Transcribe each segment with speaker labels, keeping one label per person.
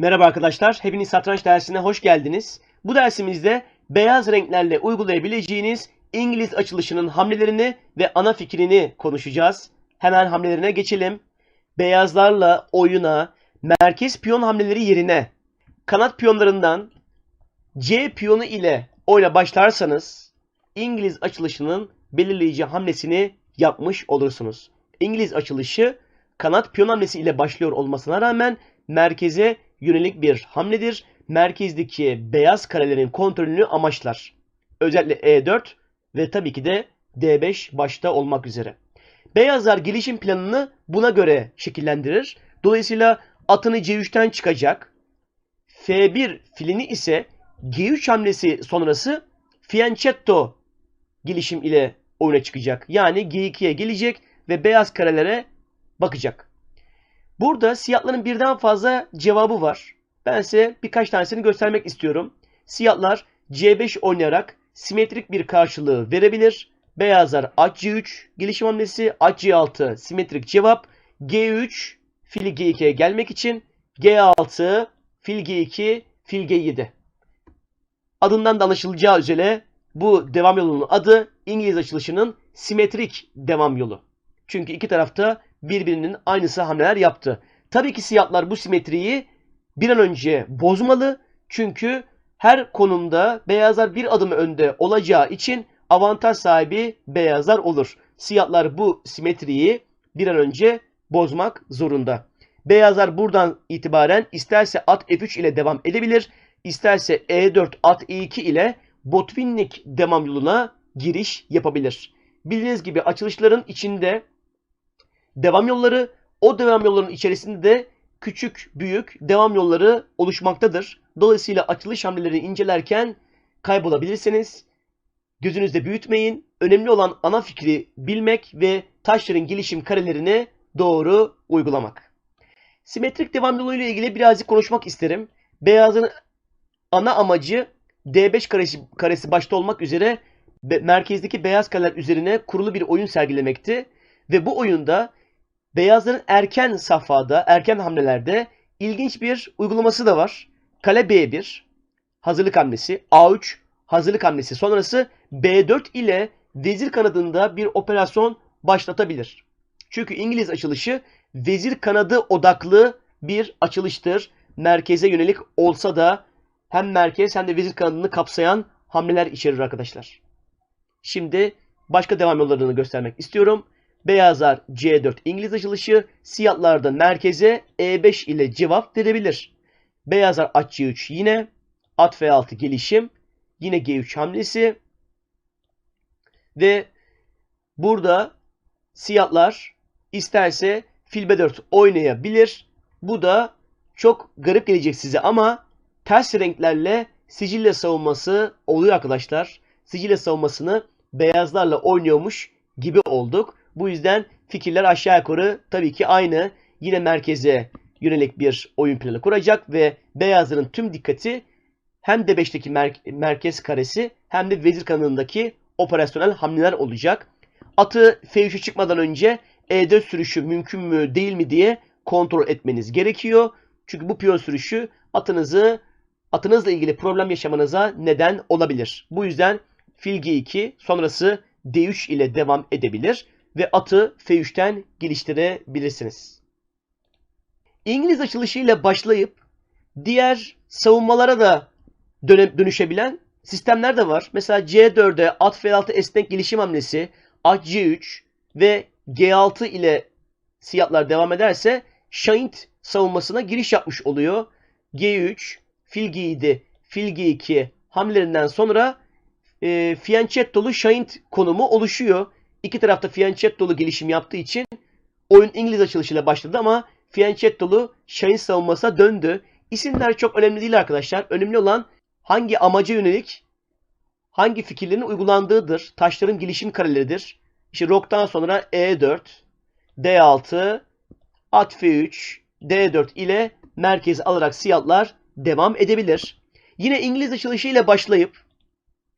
Speaker 1: Merhaba arkadaşlar, hepiniz satranç dersine hoş geldiniz. Bu dersimizde beyaz renklerle uygulayabileceğiniz İngiliz açılışının hamlelerini ve ana fikrini konuşacağız. Hemen hamlelerine geçelim. Beyazlarla oyuna, merkez piyon hamleleri yerine kanat piyonlarından C piyonu ile oyuna başlarsanız İngiliz açılışının belirleyici hamlesini yapmış olursunuz. İngiliz açılışı kanat piyon hamlesi ile başlıyor olmasına rağmen merkeze yönelik bir hamledir. Merkezdeki beyaz karelerin kontrolünü amaçlar. Özellikle E4 ve tabii ki de D5 başta olmak üzere. Beyazlar gelişim planını buna göre şekillendirir. Dolayısıyla atını C3'ten çıkacak. F1 filini ise G3 hamlesi sonrası fianchetto gelişim ile oyuna çıkacak. Yani G2'ye gelecek ve beyaz karelere bakacak. Burada siyahların birden fazla cevabı var. Ben size birkaç tanesini göstermek istiyorum. Siyahlar C5 oynayarak simetrik bir karşılığı verebilir. Beyazlar at C3 gelişim hamlesi, at C6 simetrik cevap, G3 fil G2'ye gelmek için, G6 fil G2 fil G7. Adından da anlaşılacağı üzere bu devam yolunun adı İngiliz açılışının simetrik devam yolu. Çünkü iki tarafta birbirinin aynısı hamleler yaptı. Tabii ki siyahlar bu simetriyi bir an önce bozmalı. Çünkü her konumda beyazlar bir adım önde olacağı için avantaj sahibi beyazlar olur. Siyahlar bu simetriyi bir an önce bozmak zorunda. Beyazlar buradan itibaren isterse at F3 ile devam edebilir, isterse E4 at E2 ile Botvinnik devam yoluna giriş yapabilir. Bildiğiniz gibi açılışların içinde devam yolları, o devam yollarının içerisinde de küçük, büyük devam yolları oluşmaktadır. Dolayısıyla açılış hamleleri incelerken kaybolabilirsiniz. Gözünüzde büyütmeyin. Önemli olan ana fikri bilmek ve taşların gelişim karelerini doğru uygulamak. Simetrik devam yolu ile ilgili birazcık konuşmak isterim. Beyazın ana amacı D5 karesi, karesi başta olmak üzere merkezdeki beyaz kareler üzerine kurulu bir oyun sergilemekti. Ve bu oyunda beyazların erken safhada, erken hamlelerde ilginç bir uygulaması da var. Kale B1 hazırlık hamlesi, A3 hazırlık hamlesi sonrası B4 ile vezir kanadında bir operasyon başlatabilir. Çünkü İngiliz açılışı vezir kanadı odaklı bir açılıştır. Merkeze yönelik olsa da hem merkez hem de vezir kanadını kapsayan hamleler içerir arkadaşlar. Şimdi başka devam yollarını göstermek istiyorum. Beyazlar C4 İngiliz açılışı, siyahlar da merkeze E5 ile cevap verebilir. Beyazlar at C3 yine, at F6 gelişim, yine G3 hamlesi ve burada siyahlar isterse fil B4 oynayabilir. Bu da çok garip gelecek size ama ters renklerle sicille savunması oluyor arkadaşlar. Sicille savunmasını beyazlarla oynuyormuş gibi olduk. Bu yüzden fikirler aşağı yukarı tabii ki aynı. Yine merkeze yönelik bir oyun planı kuracak ve beyazların tüm dikkati hem de 5'teki mer- merkez karesi hem de vezir kanadındaki operasyonel hamleler olacak. Atı F3'e çıkmadan önce E4 sürüşü mümkün mü değil mi diye kontrol etmeniz gerekiyor. Çünkü bu piyon sürüşü atınızı atınızla ilgili problem yaşamanıza neden olabilir. Bu yüzden fil G2 sonrası D3 ile devam edebilir ve atı F3'ten geliştirebilirsiniz. İngiliz açılışıyla başlayıp diğer savunmalara da dönüşebilen sistemler de var. Mesela C4'e at F6 esnek gelişim hamlesi, at C3 ve G6 ile siyahlar devam ederse Shaint savunmasına giriş yapmış oluyor. G3, fil G7, fil G2 hamlelerinden sonra e, Fianchetto'lu Shaint konumu oluşuyor. İki tarafta Fianchetto'lu gelişim yaptığı için oyun İngiliz açılışıyla başladı ama Fianchetto'lu Shaint savunmasına döndü. İsimler çok önemli değil arkadaşlar. Önemli olan hangi amaca yönelik hangi fikirlerin uygulandığıdır. Taşların gelişim kareleridir. İşte Rock'tan sonra E4, D6, at F3, D4 ile merkezi alarak siyahlar devam edebilir. Yine İngiliz açılışıyla başlayıp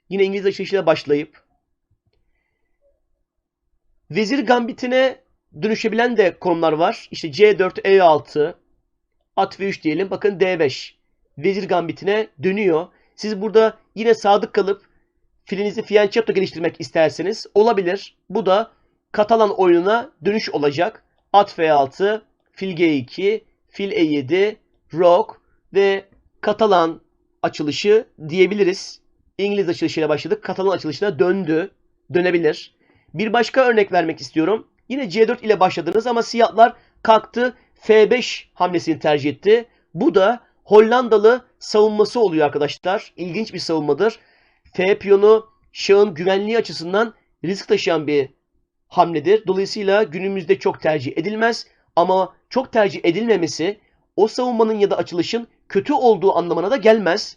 Speaker 1: yine İngiliz açılışıyla başlayıp vezir gambitine dönüşebilen de konumlar var. İşte C4, E6, At F3 diyelim. Bakın D5. Vezir gambitine dönüyor. Siz burada yine sadık kalıp filinizi fianchetto geliştirmek isterseniz olabilir. Bu da Katalan oyununa dönüş olacak. At F6, fil G2, fil E7, Rook ve Katalan açılışı diyebiliriz. İngiliz açılışıyla başladık. Katalan açılışına döndü. Dönebilir. Bir başka örnek vermek istiyorum. Yine C4 ile başladınız ama siyahlar kalktı F5 hamlesini tercih etti. Bu da Hollandalı savunması oluyor arkadaşlar. İlginç bir savunmadır. F piyonu şahın güvenliği açısından risk taşıyan bir hamledir. Dolayısıyla günümüzde çok tercih edilmez ama çok tercih edilmemesi o savunmanın ya da açılışın kötü olduğu anlamına da gelmez.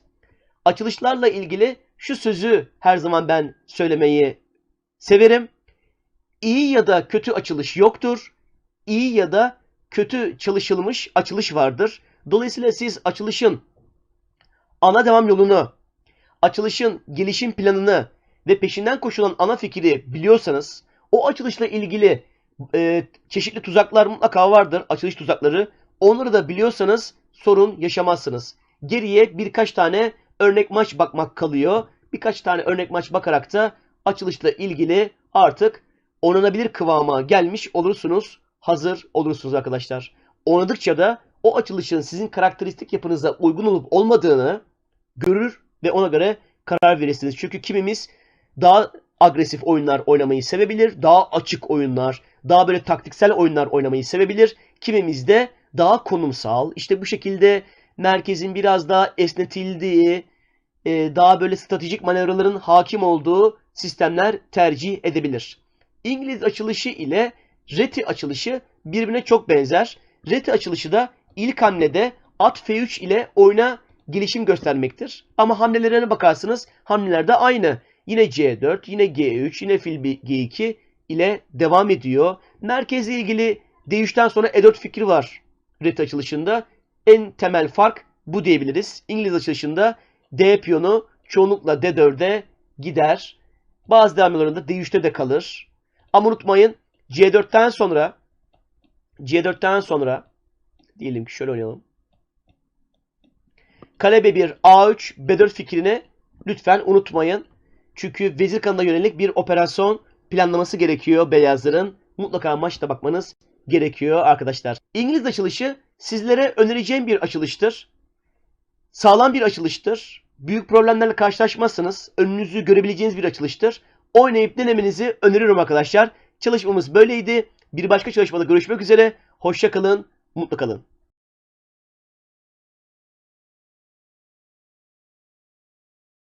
Speaker 1: Açılışlarla ilgili şu sözü her zaman ben söylemeyi severim. İyi ya da kötü açılış yoktur. İyi ya da kötü çalışılmış açılış vardır. Dolayısıyla siz açılışın ana devam yolunu, açılışın gelişim planını ve peşinden koşulan ana fikri biliyorsanız o açılışla ilgili e, çeşitli tuzaklar mutlaka vardır. Açılış tuzakları. Onları da biliyorsanız sorun yaşamazsınız. Geriye birkaç tane örnek maç bakmak kalıyor. Birkaç tane örnek maç bakarak da açılışla ilgili artık oynanabilir kıvama gelmiş olursunuz. Hazır olursunuz arkadaşlar. Oynadıkça da o açılışın sizin karakteristik yapınıza uygun olup olmadığını görür ve ona göre karar verirsiniz. Çünkü kimimiz daha agresif oyunlar oynamayı sevebilir. Daha açık oyunlar, daha böyle taktiksel oyunlar oynamayı sevebilir. Kimimiz de daha konumsal, işte bu şekilde merkezin biraz daha esnetildiği, e, daha böyle stratejik manevraların hakim olduğu sistemler tercih edebilir. İngiliz açılışı ile Reti açılışı birbirine çok benzer. Reti açılışı da ilk hamlede at F3 ile oyuna gelişim göstermektir. Ama hamlelerine bakarsınız hamleler de aynı. Yine C4, yine G3, yine fil G2 ile devam ediyor. Merkezle ilgili D3'ten sonra E4 fikri var Reti açılışında. En temel fark bu diyebiliriz. İngiliz açılışında D piyonu çoğunlukla D4'e gider. Bazı devamlarında D3'te de kalır. Ama unutmayın C4'ten sonra C4'ten sonra diyelim ki şöyle oynayalım. Kale B1, A3, B4 fikrini lütfen unutmayın. Çünkü vezir kanına yönelik bir operasyon planlaması gerekiyor beyazların. Mutlaka maçta bakmanız gerekiyor arkadaşlar. İngiliz açılışı sizlere önereceğim bir açılıştır. Sağlam bir açılıştır. Büyük problemlerle karşılaşmazsınız. Önünüzü görebileceğiniz bir açılıştır. Oynayıp denemenizi öneriyorum arkadaşlar. Çalışmamız böyleydi. Bir başka çalışmada görüşmek üzere. Hoşça kalın, mutlu kalın.